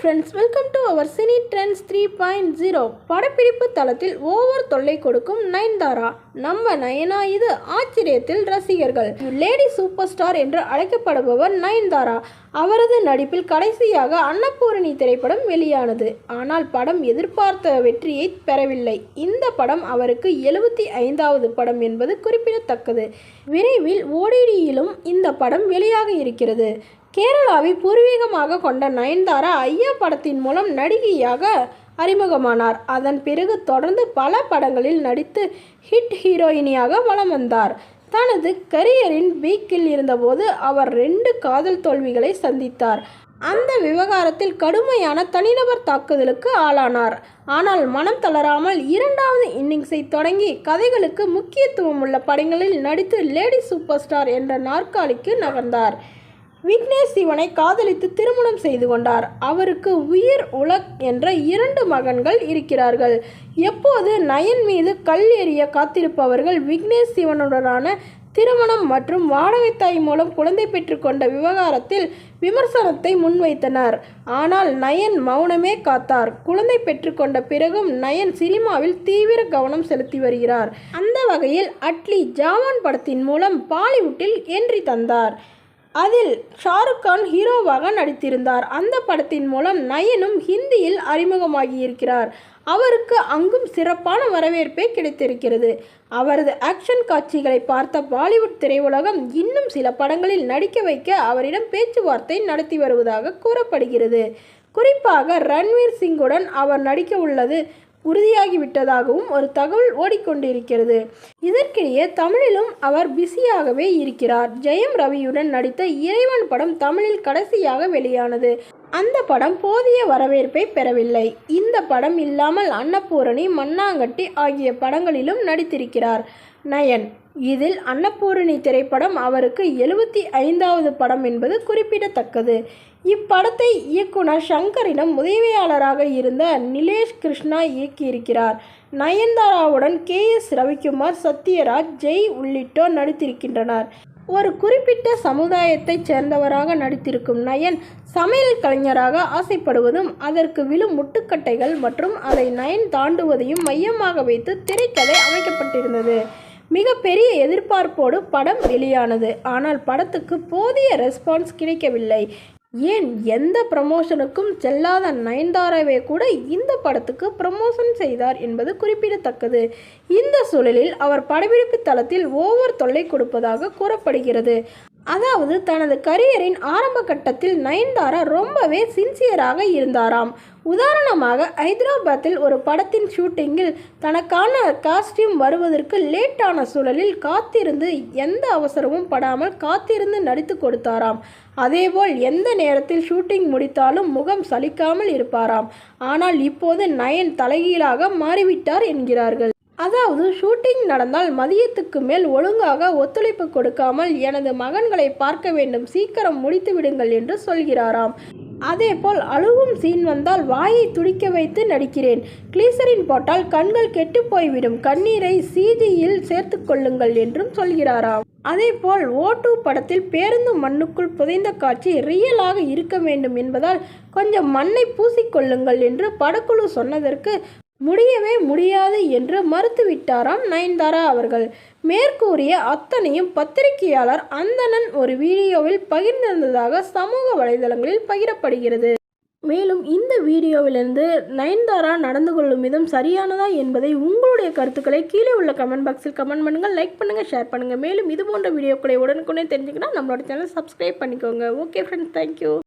Friends welcome to our cine trends three point zero படப்பிடிப்பு தளத்தில் over தொல்லை கொடுக்கும் நயன்தாரா. நம்ம நயனா இது ஆச்சரியத்தில் ரசிகர்கள். லேடி சூப்பர் ஸ்டார் என்று அழைக்கப்படுபவர் நயன்தாரா. அவரது நடிப்பில் கடைசியாக அன்னபூரணி திரைப்படம் வெளியானது. ஆனால் படம் எதிர்பார்த்த வெற்றியை பெறவில்லை. இந்த படம் அவருக்கு எழுபத்தி ஐந்தாவது படம் என்பது குறிப்பிடத்தக்கது. விரைவில் ஓடிடியிலும் இந்த படம் வெளியாக இருக்கிறது. கேரளாவை பூர்வீகமாக கொண்ட நயன்தாரா ஐயா படத்தின் மூலம் நடிகையாக அறிமுகமானார். அதன் பிறகு தொடர்ந்து பல படங்களில் நடித்து ஹிட் ஹீரோயினியாக வலம் வந்தார். தனது கரியரின் பீக்கில் இருந்தபோது அவர் ரெண்டு காதல் தோல்விகளை சந்தித்தார். அந்த விவகாரத்தில் கடுமையான தனிநபர் தாக்குதலுக்கு ஆளானார். ஆனால் மனம் தளராமல் இரண்டாவது இன்னிங்ஸை தொடங்கி கதைகளுக்கு முக்கியத்துவம் உள்ள படங்களில் நடித்து லேடி சூப்பர் ஸ்டார் என்ற நாற்காலிக்கு நகர்ந்தார். விக்னேஷ் சிவனை காதலித்து திருமணம் செய்து கொண்டார். அவருக்கு உயிர் உலக் என்ற இரண்டு மகன்கள் இருக்கிறார்கள். எப்போது நயன் மீது கல் எறிய காத்திருப்பவர்கள் விக்னேஷ் சிவனுடனான திருமணம் மற்றும் வாடகை தாய் மூலம் குழந்தை பெற்றுக்கொண்ட விவகாரத்தில் விமர்சனத்தை முன்வைத்தனர். ஆனால் நயன் மௌனமே காத்தார். குழந்தை பெற்றுக்கொண்ட பிறகும் நயன் சினிமாவில் தீவிர கவனம் செலுத்தி வருகிறார். அந்த வகையில் அட்லி ஜாவான் படத்தின் மூலம் பாலிவுட்டில் என்றி தந்தார். அதில் ஷாருக் கான் ஹீரோவாக நடித்திருந்தார். அந்த படத்தின் மூலம் நயனும் ஹிந்தியில் அறிமுகமாகியிருக்கிறார். அவருக்கு அங்கும் சிறப்பான வரவேற்பே கிடைத்திருக்கிறது. அவரது ஆக்ஷன் காட்சிகளை பார்த்த பாலிவுட் திரையுலகம் இன்னும் சில படங்களில் நடிக்க வைக்க அவரிடம் பேச்சுவார்த்தை நடத்தி வருவதாக கூறப்படுகிறது. குறிப்பாக ரன்வீர் சிங்குடன் அவர் நடிக்க உள்ளது உறுதியாகிவிட்டதாகவும் ஒரு தகவல் ஓடிக்கொண்டிருக்கிறது. இதற்கிடையே தமிழிலும் அவர் பிஸியாகவே இருக்கிறார். ஜெயம் ரவியுடன் நடித்த இறைவன் படம் தமிழில் கடைசியாக வெளியானது. அந்த படம் போதிய வரவேற்பை பெறவில்லை. இந்த படம் இல்லாமல் அன்னபூரணி மண்ணாங்கட்டி ஆகிய படங்களிலும் நடித்திருக்கிறார். நயன் இதில் அன்னபூரணி திரைப்படம் அவருக்கு எழுபத்தி ஐந்தாவது படம் என்பது குறிப்பிடத்தக்கது. இப்படத்தை இயக்குனர் சங்கரிடம் உதவியாளராக இருந்த நிலேஷ் கிருஷ்ணா இயக்கியிருக்கிறார். நயன்தாராவுடன் கே எஸ் ரவிக்குமார் சத்யராஜ் ஜெய் உள்ளிட்டோர் நடித்திருக்கின்றனர். ஒரு குறிப்பிட்ட சமுதாயத்தைச் சேர்ந்தவராக நடித்திருக்கும் நயன் சமையல் கலைஞராக ஆசைப்படுவதும் அதற்கு விழும் முட்டுக்கட்டைகள் மற்றும் அதை நயன் தாண்டுவதையும் மையமாக வைத்து திரைக்கதை அமைக்கப்பட்டிருந்தது. மிகப்பெரிய எதிர்பார்ப்போடு படம் வெளியானது. ஆனால் படத்துக்கு போதிய ரெஸ்பான்ஸ் கிடைக்கவில்லை. ஏன் எந்த ப்ரமோஷனுக்கும் செல்லாத நயன்தாராவே கூட இந்த படத்துக்கு ப்ரமோஷன் செய்தார் என்பது குறிப்பிடத்தக்கது. இந்த சூழலில் அவர் படப்பிடிப்பு தளத்தில் ஓவர் தொல்லை கொடுப்பதாக கூறப்படுகிறது. அதாவது தனது கரியரின் ஆரம்ப கட்டத்தில் நயன்தாரா ரொம்பவே சின்சியராக இருந்தாராம். உதாரணமாக ஹைதராபாத்தில் ஒரு படத்தின் ஷூட்டிங்கில் தனக்கான காஸ்டியூம் வருவதற்கு லேட்டான சூழலில் காத்திருந்து எந்த அவசரமும் படாமல் காத்திருந்து நடித்து கொடுத்தாராம். அதேபோல் எந்த நேரத்தில் ஷூட்டிங் முடித்தாலும் முகம் சலிக்காமல் இருப்பாராம். ஆனால் இப்போது நயன் தலைகீழாக மாறிவிட்டார் என்கிறார்கள். அதாவது ஷூட்டிங் நடந்தால் மதியத்துக்கு மேல் ஒழுங்காக ஒத்துழைப்பு கொடுக்காமல் எனது மகன்களை பார்க்க வேண்டும். சீக்கிரம் முடித்து விடுங்கள் என்று சொல்கிறாராம். அதேபோல் அழுகும் சீன் வந்தால் வாயை துடிக்க வைத்து நடிக்கிறேன். கிளீசரின் போட்டால் கண்கள் கெட்டு போய்விடும். கண்ணீரை சீதியில் சேர்த்து கொள்ளுங்கள் என்றும் சொல்கிறாராம். அதேபோல் ஓட்டு படத்தில் பேருந்து மண்ணுக்குள் புதைந்த காட்சி ரியலாக இருக்க வேண்டும் என்பதால் கொஞ்சம் மண்ணை பூசிக்கொள்ளுங்கள் என்று படக்குழு சொன்னதற்கு முடியவே முடியாது என்று மறுத்துவிட்டாராம் நயன்தாரா அவர்கள். மேற்கூறிய அத்தனையும் பத்திரிகையாளர் அந்தணன் ஒரு வீடியோவில் பகிர்ந்திருந்ததாக சமூக வலைதளங்களில் பகிரப்படுகிறது. மேலும் இந்த வீடியோவிலிருந்து நயன்தாரா நடந்து கொள்ளும் விதம் சரியானதா என்பதை உங்களுடைய கருத்துக்களை கீழே உள்ள கமெண்ட் பாக்ஸில் கமெண்ட் பண்ணுங்கள் லைக் பண்ணுங்கள் ஷேர் பண்ணுங்கள் மேலும் இது போன்ற வீடியோக்களை உடனுக்குடனே தெரிஞ்சுக்கணும் நம்மளோட சேனல் சப்ஸ்கிரைப் பண்ணிக்கோங்க. Okay friends thank you.